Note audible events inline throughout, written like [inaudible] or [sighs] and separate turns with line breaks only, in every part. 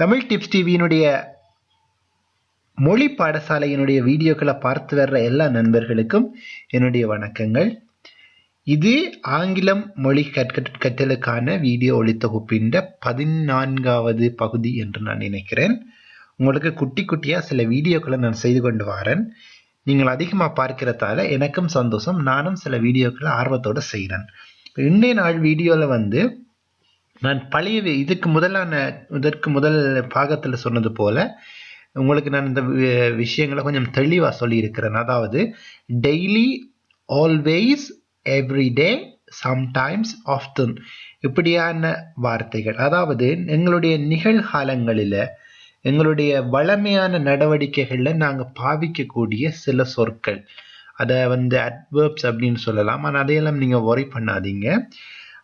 Tamil tips டிவியினுடைய மொழி பாடசாலையினுடைய வீடியோக்களை பார்த்து வர்ற எல்லா நண்பர்களுக்கும் என்னுடைய வணக்கங்கள். இது ஆங்கிலம் மொழி கற்க கற்றலுக்கான வீடியோ ஒளித்தொகுப்பின் பதினான்காவது பகுதி என்று நான் நினைக்கிறேன். உங்களுக்கு குட்டி குட்டியாக சில வீடியோக்களை நான் செய்து கொண்டு வரேன். நீங்கள் அதிகமாக பார்க்கிறதால எனக்கும் சந்தோஷம் நானும் சில வீடியோக்களை ஆர்வத்தோடு செய்கிறேன் இன்றைய நாள் வீடியோவில் வந்து நான் பழைய இதுக்கு முதலான இதற்கு முதல் பாகத்தில் சொன்னது போல உங்களுக்கு நான் இந்த வி- விஷயங்களை கொஞ்சம் தெளிவாக சொல்லியிருக்கிறேன். அதாவது daily always everyday sometimes often இப்படியான வார்த்தைகள். அதாவது எங்களுடைய நிகழ்காலங்களில் எங்களுடைய வளமையான நடவடிக்கைகளில் நாங்கள் பாவிக்கக்கூடிய சில சொற்கள். அதை வந்து அட்வர்ப்ஸ் அப்படின்னு சொல்லலாம். ஆனால் அதையெல்லாம் நீங்கள் ஒரி பண்ணாதீங்க.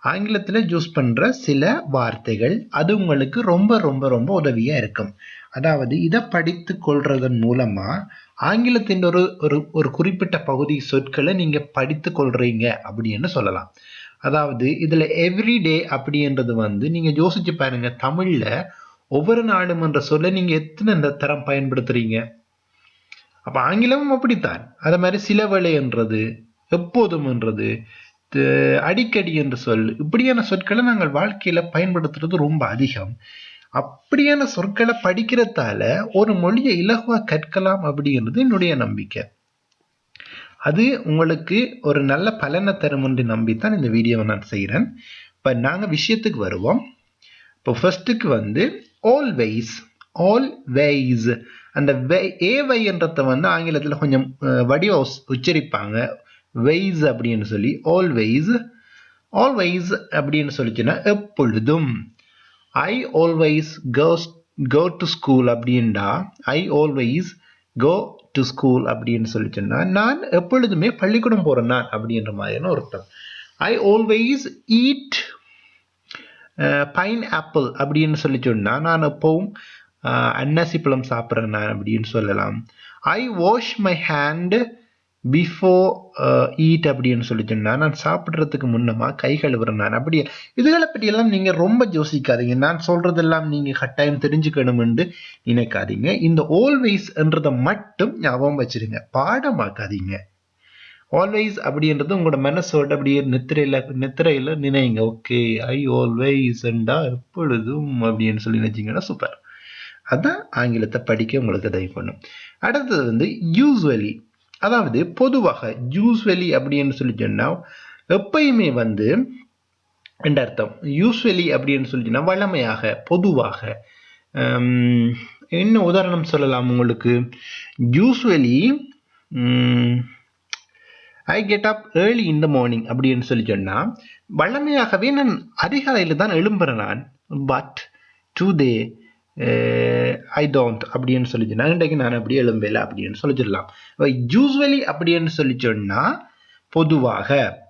ஆங்கிலத்தில் யூஸ் பண்ணுற சில வார்த்தைகள் அது உங்களுக்கு ரொம்ப ரொம்ப ரொம்ப உதவியாக இருக்கும். அதாவது இதை படித்து கொள்றதன் மூலமாக ஆங்கிலத்தின் ஒரு ஒரு ஒரு குறிப்பிட்ட பகுதி சொற்களை நீங்கள் படித்து கொள்றீங்க அப்படின்னு சொல்லலாம். அதாவது இதில் எவ்ரிடே அப்படின்றது வந்து நீங்கள் யோசிச்சு பாருங்க தமிழில் ஒவ்வொரு நாளும் என்ற சொல்ல நீங்கள் எத்தனை இந்த தரம் பயன்படுத்துறீங்க? அப்போ ஆங்கிலமும் அப்படித்தான். அதே மாதிரி சில என்றது எப்போதும்ன்றது அடிக்கடி என்று சொல். இப்படியான சொற்களை நாங்கள் வாழ்க்கையில பயன்படுத்துறது ரொம்ப அதிகம். அப்படியான சொற்களை படிக்கிறதால ஒரு மொழியை இலகுவா கற்கலாம் அப்படிங்கிறது என்னுடைய நம்பிக்கை. அது உங்களுக்கு ஒரு நல்ல பலனை தரும் என்று நம்பித்தான் இந்த வீடியோவை நான் செய்கிறேன் இப்போ நாங்கள் விஷயத்துக்கு வருவோம். இப்போ ஃபர்ஸ்ட்டுக்கு வந்து ஆல்வேஸ் ஆல்வேஸ் அந்த வே ஏவை என்றத வந்து ஆங்கிலத்தில் கொஞ்சம் வடிவ உச்சரிப்பாங்க. வெய்ஸ் அப்படின்னு சொல்லி ஆல்வேஸ் ஆல்வேஸ் அப்படின்னு சொல்லிச்சுன்னா எப்பொழுதும். I always cares go to school அப்படின்டா I always go to school அப்படின்னு சொல்லிச்சுன்னா நான் எப்பொழுதுமே பள்ளிக்கூடம் போகிறேன் நான் அப்படின்ற மாதிரியான அர்த்தம். I always eat pineapple அப்படின்னு சொல்லி நான் எப்பவும் அன்னாசி பழம் சாப்பிட்றேன் நான் அப்படின்னு சொல்லலாம். I wash my hand before eat uh, அப்படின்னு சொல்லி சொன்னா நான் சாப்பிட்றதுக்கு முன்னமா கை கழுவுறேன் நான். அப்படி இதுகளை பற்றியெல்லாம் நீங்கள் ரொம்ப யோசிக்காதீங்க. நான் சொல்கிறதெல்லாம் நீங்கள் கட்டாயம் தெரிஞ்சுக்கணும்னு நினைக்காதீங்க. இந்த ஆல்வேஸ் என்றதை மட்டும் ஞாபகம் வச்சிருங்க. பாடமாக்காதீங்க. ஆல்வேஸ் அப்படின்றது உங்களோட மனசோட அப்படியே நித்திரையில் நித்திரையில் நினைங்க. ஓகே ஐ ஆல்வேஸ் என்றா எப்பொழுதும் அப்படின்னு சொல்லி நினைச்சீங்கன்னா சூப்பர் அதான் ஆங்கிலத்தை படிக்க உங்களுக்கு உதவி பண்ணும். அடுத்தது வந்து யூஸ்வலி அதாவது பொதுவாக யூஸ்வலி அப்படின்னு சொல்லி சொன்னால் எப்பயுமே வந்து என்ற அர்த்தம்? யூஸ்வலி அப்படின்னு சொல்லி சொன்னால் வழமையாக பொதுவாக என்ன உதாரணம் சொல்லலாம் உங்களுக்கு? Usually I get up early in the morning அப்படின்னு சொல்லி சொன்னால் வழமையாகவே நான் அதிகாலையில் தான் எழும்புறேன் நான். But today Eh, I don't அப்படின்னு சொல்லி நகண்டைக்கு நான் அப்படி எழும்பல அப்படின்னு சொல்லிச்சிடலாம் யூஸ்வலி அப்படின்னு சொல்லி பொதுவாக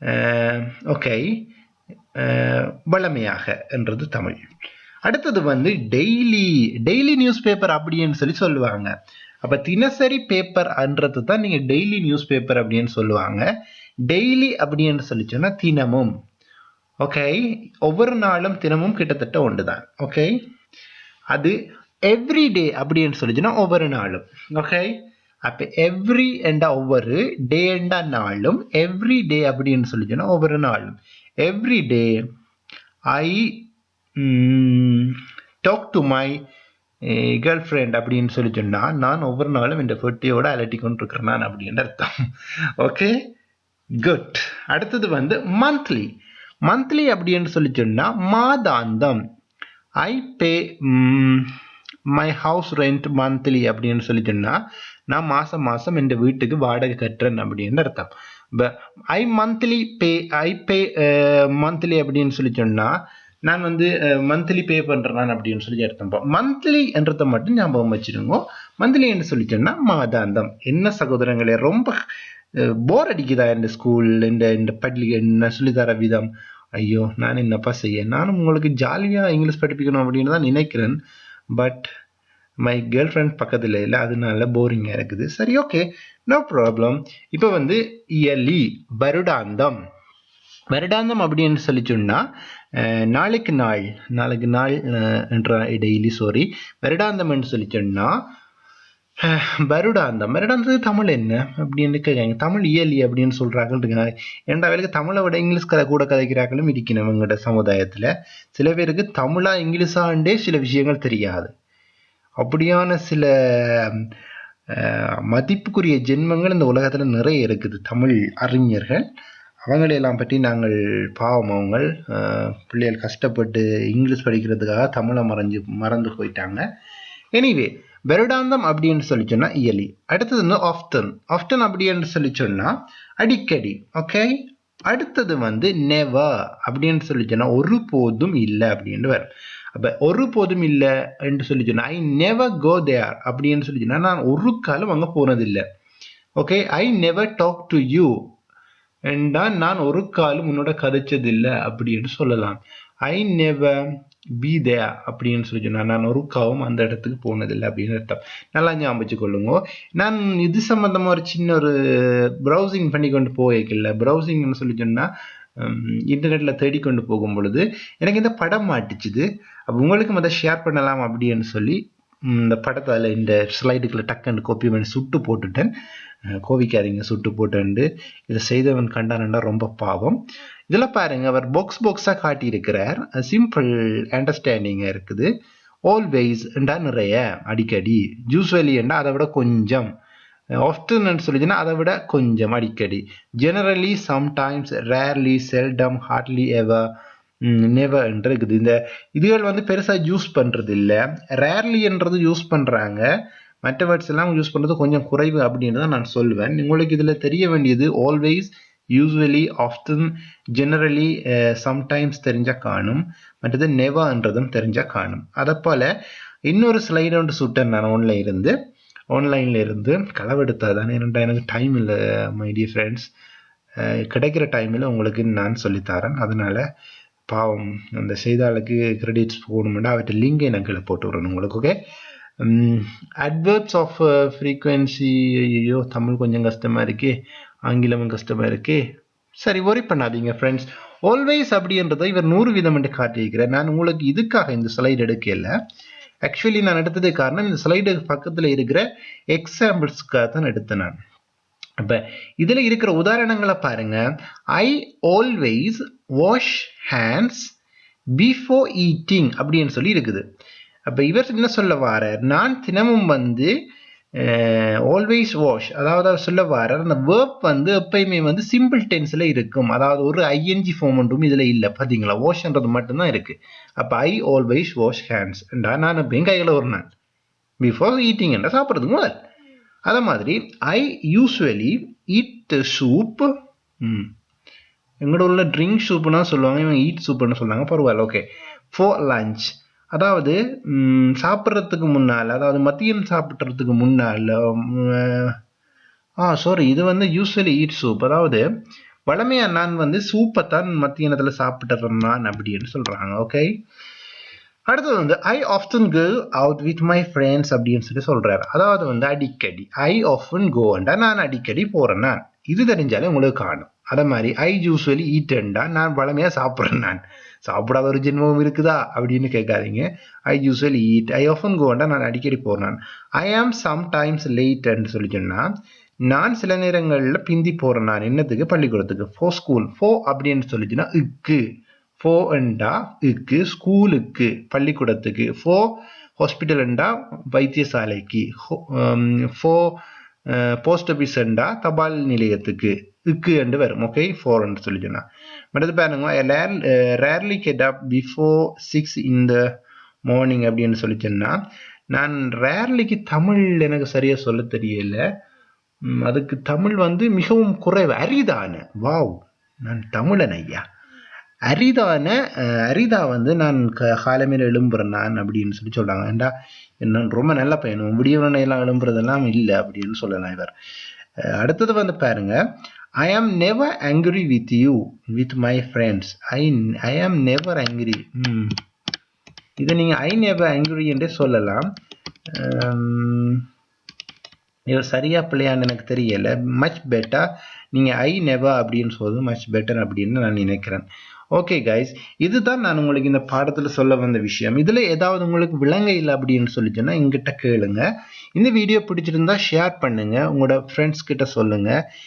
eh, ஓகே eh, வழமையாக என்றது தமிழ். அடுத்தது வந்து டெய்லி டெய்லி நியூஸ் பேப்பர் அப்படின்னு சொல்லி சொல்லுவாங்க. அப்போ தினசரி பேப்பர் அன்றது தான் நீங்கள் டெய்லி நியூஸ் பேப்பர் அப்படின்னு சொல்லுவாங்க. டெய்லி அப்படின்னு சொல்லி சொன்னால் தினமும். ஓகே ஒவ்வொரு நாளும் தினமும் கிட்டத்தட்ட ஒன்று தான் ஓகே அது எவ்ரி டே அப்படின்னு சொல்லிச்சுன்னா ஒவ்வொரு நாளும். ஓகே அப்போ எவ்ரி எண்டா ஒவ்வொரு டே எண்டா நாளும் எவ்ரி டே அப்படின்னு சொல்லிச்சுன்னா ஒவ்வொரு நாளும். Every day I talk to my girl friend அப்படின்னு சொல்லி சொன்னா நான் ஒவ்வொரு நாளும் இந்த ஃபெட்டியோட அலட்டி கொண்டிருக்கிறேன் நான் அப்படின்னு அர்த்தம். ஓகே குட் அடுத்தது வந்து மந்த்லி மந்த்லி அப்படின்னு சொல்லி சொன்னா மாதாந்தம். I pay my house rent monthly அப்படின்னு சொல்லி சொன்னால் நான் மாதம் மாதம் இந்த வீட்டுக்கு வாடகை கட்டுறேன் அப்படின்னு அர்த்தம். ஐ மந்த்லி பே ஐ பே மந்த்லி அப்படின்னு சொல்லி நான் வந்து மந்த்லி பே பண்ணுறேன் அப்படின்னு சொல்லி அர்த்தம். மந்த்லி என்றதை மட்டும் ஞாபகம் வச்சிருங்க. மந்த்லி என்று சொல்லி சொன்னால் மாதாந்தம். என்ன சகோதரங்களே ரொம்ப போர் அடிக்குதா இந்த ஸ்கூல் இந்த இந்த பள்ளி என்ன சொல்லித்தர விதம்? ஐயோ நான் என்னப்பா செய்ய? நானும் உங்களுக்கு ஜாலியாக இங்கிலீஷ் படிப்பிக்கணும் அப்படின்னு தான் நினைக்கிறேன். பட் மை கேர்ள் ஃப்ரெண்ட் பக்கத்தில் இல்லை அதனால போரிங்காக இருக்குது. சரி ஓகே நோ ப்ராப்ளம் இப்போ வந்து இயலி வருடாந்தம். வருடாந்தம் அப்படின்னு சொல்லி சொன்னால் நாளைக்கு நாள் நாளைக்கு நாள் என்ற டெய்லி சாரி வருடாந்தம்னு சொல்லி சொன்னால் [sighs] வருடாந்தம் வருடாந்தது தமிழ் என்ன? அப்படின்னு கேட்காங்க தமிழ் இயலி அப்படின்னு சொல்கிறாங்க ஏன்டா வேலைக்கு தமிழை விட இங்கிலீஷ் கதை கூட கதைக்கிறார்களும் இருக்கணும் எங்களோட சமுதாயத்தில். சில பேருக்கு தமிழா இங்கிலீஷாண்டே சில விஷயங்கள் தெரியாது. அப்படியான சில மதிப்புக்குரிய ஜென்மங்கள் இந்த உலகத்தில் நிறைய இருக்குது. தமிழ் அறிஞர்கள் அவங்களையெல்லாம் பற்றி நாங்கள் பாவம் அவங்க பிள்ளைகள் கஷ்டப்பட்டு இங்கிலீஷ் படிக்கிறதுக்காக தமிழை மறைஞ்சு மறந்து போயிட்டாங்க. எனிவே வருடாந்தம் அப்படின்னு சொல்லி சொன்னால் இயலி. அடுத்தது வந்து ஆஃப்டன் ஆஃப்டன் அப்படின்னு சொல்லி சொன்னால் அடிக்கடி. ஓகே அடுத்தது வந்து நெவர் அப்படின்னு சொல்லி சொன்னால் ஒரு போதும் இல்லை அப்படின்னு வரும். அப்போ ஒரு போதும் இல்லை என்று சொல்லி சொன்னால் ஐ நெவர் கோ தேர் அப்படின்னு சொல்லி சொன்னால் நான் ஒரு காலம் அங்கே போனதில்லை. Okay I never talk to you என்றால் நான் ஒரு காலம் உன்னோட கதைச்சதில்லை அப்படின்னு சொல்லலாம். ஐ நெவர் பி தே அப்படின்னு சொல்லி சொன்னால் நான் ஒரு அந்த இடத்துக்கு போனதில்லை அப்படின்னு அர்த்தம். நல்லா ஞாபகம் வச்சுக்கொள்ளுங்க. நான் இது சம்மந்தமாக ஒரு சின்ன ஒரு ப்ரௌசிங் பண்ணி கொண்டு போயிருக்கல ப்ரௌசிங்னு சொல்லி சொன்னால் இன்டர்நெட்டில் தேடிக்கொண்டு போகும் பொழுது எனக்கு இந்த படம் மாட்டிச்சுது. அப்போ உங்களுக்கும் அதை ஷேர் பண்ணலாம் அப்படின்னு சொல்லி இந்த படத்தை அதில் இந்த ஸ்லைடுக்குள்ள டக்குன்னு கோப்பி பண்ணி சுட்டு போட்டுட்டேன். கோவிக்காதீங்க சுட்டு போட்டேன்ட்டு இதை செய்தவன் கண்டானண்டா ரொம்ப பாவம். இதில் பாருங்க அவர் பாக்ஸ் பாக்ஸாக காட்டியிருக்கிறார். சிம்பிள் அண்டர்ஸ்டாண்டிங்காக இருக்குது. ஆல்வேஸ்ண்டா நிறைய அடிக்கடி. யூஸ்வலிண்டா அதை விட கொஞ்சம். ஆஃப்டர்னு சொல்லிச்சுன்னா அதை விட கொஞ்சம் அடிக்கடி. Generally sometimes rarely seldom hardly ever never இருக்குது. இந்த இதுகள் வந்து பெருசாக யூஸ் பண்ணுறது இல்லை ரேர்லின்றது யூஸ் பண்ணுறாங்க மற்ற வேர்ட்ஸ் எல்லாம் யூஸ் பண்ணுறது கொஞ்சம் குறைவு அப்படின்னு தான் நான் சொல்லுவேன் உங்களுக்கு இதில் தெரிய வேண்டியது always usually often generally sometimes தெரிஞ்சால் காணும். மற்றது நெவான்றதும் தெரிஞ்சால் காணும். அதை போல் இன்னொரு ஸ்லைடு ஒன்று சுட்டேன் நான் ஆன்லைன் இருந்து. ஆன்லைனில் இருந்து களவெடுத்தால் தானே ஏன்னா எனக்கு டைம் இல்லை மை டியர் ஃப்ரெண்ட்ஸ் கிடைக்கிற டைமில் உங்களுக்கு நான் சொல்லித்தரேன். அதனால் பாவம் அந்த செய்தாளுக்கு கிரெடிட்ஸ் போகணுமெண்டா அவற்றை லிங்கை நான் கீழே போட்டு விட்றேன் உங்களுக்கு ஓகே அட்வர்ப்ஸ் ஆஃப் ஃப்ரீக்குவென்சி ஐயோ தமிழ் கொஞ்சம் கஷ்டமாக இருக்கே. ஆங்கிலமும் கஷ்டமாக இருக்கே. சரி ஒரி பண்ணாதீங்க ஃப்ரெண்ட்ஸ் ஆல்வேஸ் அப்படின்றதை இவர் நூறு விதம் என்று காட்டியிருக்கிறார். நான் உங்களுக்கு இதுக்காக இந்த ஸ்லைடு எடுக்கல. ஆக்சுவலி நான் எடுத்தது காரணம் இந்த ஸ்லைடு பக்கத்தில் இருக்கிற எக்ஸாம்பிள்ஸ்க்காக தான் எடுத்தேன் நான். இப்போ இதில் இருக்கிற உதாரணங்களை பாருங்க. I always wash hands before eating அப்படின்னு சொல்லி இருக்குது. அப்போ இவர் என்ன சொல்ல வார நான் தினமும் வந்து ஆல்வேஸ் வாஷ் அதாவது அவர் சொல்ல வர அந்த வேர்ப் வந்து எப்பயுமே வந்து சிம்பிள் டென்ஸில் இருக்கும். அதாவது ஒரு ஐஎன்ஜி ஃபார்ம் ஒன்றும் இல்லை. பார்த்தீங்களா வாஷ்ன்றது மட்டும்தான் இருக்குது அப்போ ஐ ஆல்வேஸ் வாஷ் ஹேண்ட்ஸ் நான் எப்பயும் கையில் ஒரு நாள். பிஃபோர் ஈட்டிங் என்ற சாப்பிட்றதுக்கு முதல். அதே மாதிரி ஐ யூஸ்வலி ஈட் சூப் எங்களோட உள்ள ட்ரிங்க் சூப்புனா சொல்லுவாங்க. இவங்க ஈட் சூப்புன்னு சொல்லுவாங்க பரவாயில்ல. ஓகே ஃபோர் லஞ்ச் அதாவது சாப்பிட்றதுக்கு முன்னால் அதாவது மதியம் சாப்பிட்றதுக்கு முன்னால் ஆ சாரி இது வந்து யூஸ்வலி ஈட் சூப் அதாவது வளமையாக நான் வந்து சூப்பை தான் மத்தியானத்தில் சாப்பிட்டுறேன் நான் அப்படின்னு சொல்கிறாங்க ஓகே அடுத்தது வந்து I often go out with my friends அப்படின்னு சொல்லி சொல்கிறாரு அதாவது வந்து அடிக்கடி ஐ ஆஃபன் கோண்டா நான் அடிக்கடி போகிறேன் நான். இது தெரிஞ்சாலே உங்களுக்கு காணும். அதை மாதிரி ஐ யூஸ்வலி ஈட்டண்டா நான் வளமையாக சாப்பிட்றேன் நான். சாப்பிடாத ஒரு ஜென்மம் இருக்குதா? அப்படின்னு கேட்காதீங்க. I usually eat I often gonna நான் அடிக்கடி போறேன். ஐ ஆம் சம்டைம்ஸ் லேட்ன்னு சொல்லி சொன்னா நான் சில நேரங்களில் பிந்தி போறேன் நான். என்னத்துக்கு? பள்ளிக்கூடத்துக்கு. ஃபோ ஸ்கூல் ஃபோ அப்படின்னு சொல்லிச்சுன்னா இக்கு. ஃபோ என்றா இக்கு. ஸ்கூலுக்கு பள்ளிக்கூடத்துக்கு. ஃபோ ஹாஸ்பிட்டல் என்றா வைத்தியசாலைக்கு. ஃபோ போஸ்ட் ஆஃபீஸ் என்றா தபால் நிலையத்துக்கு. இக்கு என்று வரும் ஓகே ஃபோர் என்று சொல்லி சொன்னால் மற்றது பாருங்க rarely get up before six in the morning அப்படின்னு சொல்லி சொன்னால் நான் ரேர்லிக்கு தமிழ் எனக்கு சரியாக சொல்ல தெரியல அதுக்கு தமிழ் வந்து மிகவும் குறைவு அரிதான வாவ் நான் தமிழன் ஐயா அரிதான அரிதா வந்து நான் க- காலமையில் எழும்புறேன் நான் அப்படின்னு சொல்லி சொல்கிறாங்க ஏண்டா என்ன ரொம்ப நல்ல பையனும் விடியவனை எழும்புறதெல்லாம் இல்லை அப்படின்னு சொல்லலாம் இவர் அடுத்தது வந்து பாருங்கள் I am never angry with you with my friends I I am never angry. ம் இதை நீங்கள் ஐ நெவர் ஆங்கிரி என்றே சொல்லலாம். Um, இது இவர் சரியா பிள்ளையான்னு எனக்கு தெரியல. மச் பெட்டர் நீங்கள் ஐ நெவர் அப்படின்னு சொல்லுது மச் பெட்டர் அப்படின்னு நான் நினைக்கிறேன். ஓகே கைஸ் இதுதான் நான் உங்களுக்கு இந்த பாடத்தில் சொல்ல வந்த விஷயம். இதில் ஏதாவது உங்களுக்கு விளங்க இல்லை அப்படின்னு சொல்லிச்சுன்னா எங்கிட்ட கேளுங்க. இந்த வீடியோ பிடிச்சிருந்தா ஷேர் பண்ணுங்கள் உங்களோட ஃப்ரெண்ட்ஸ் கிட்ட சொல்லுங்கள்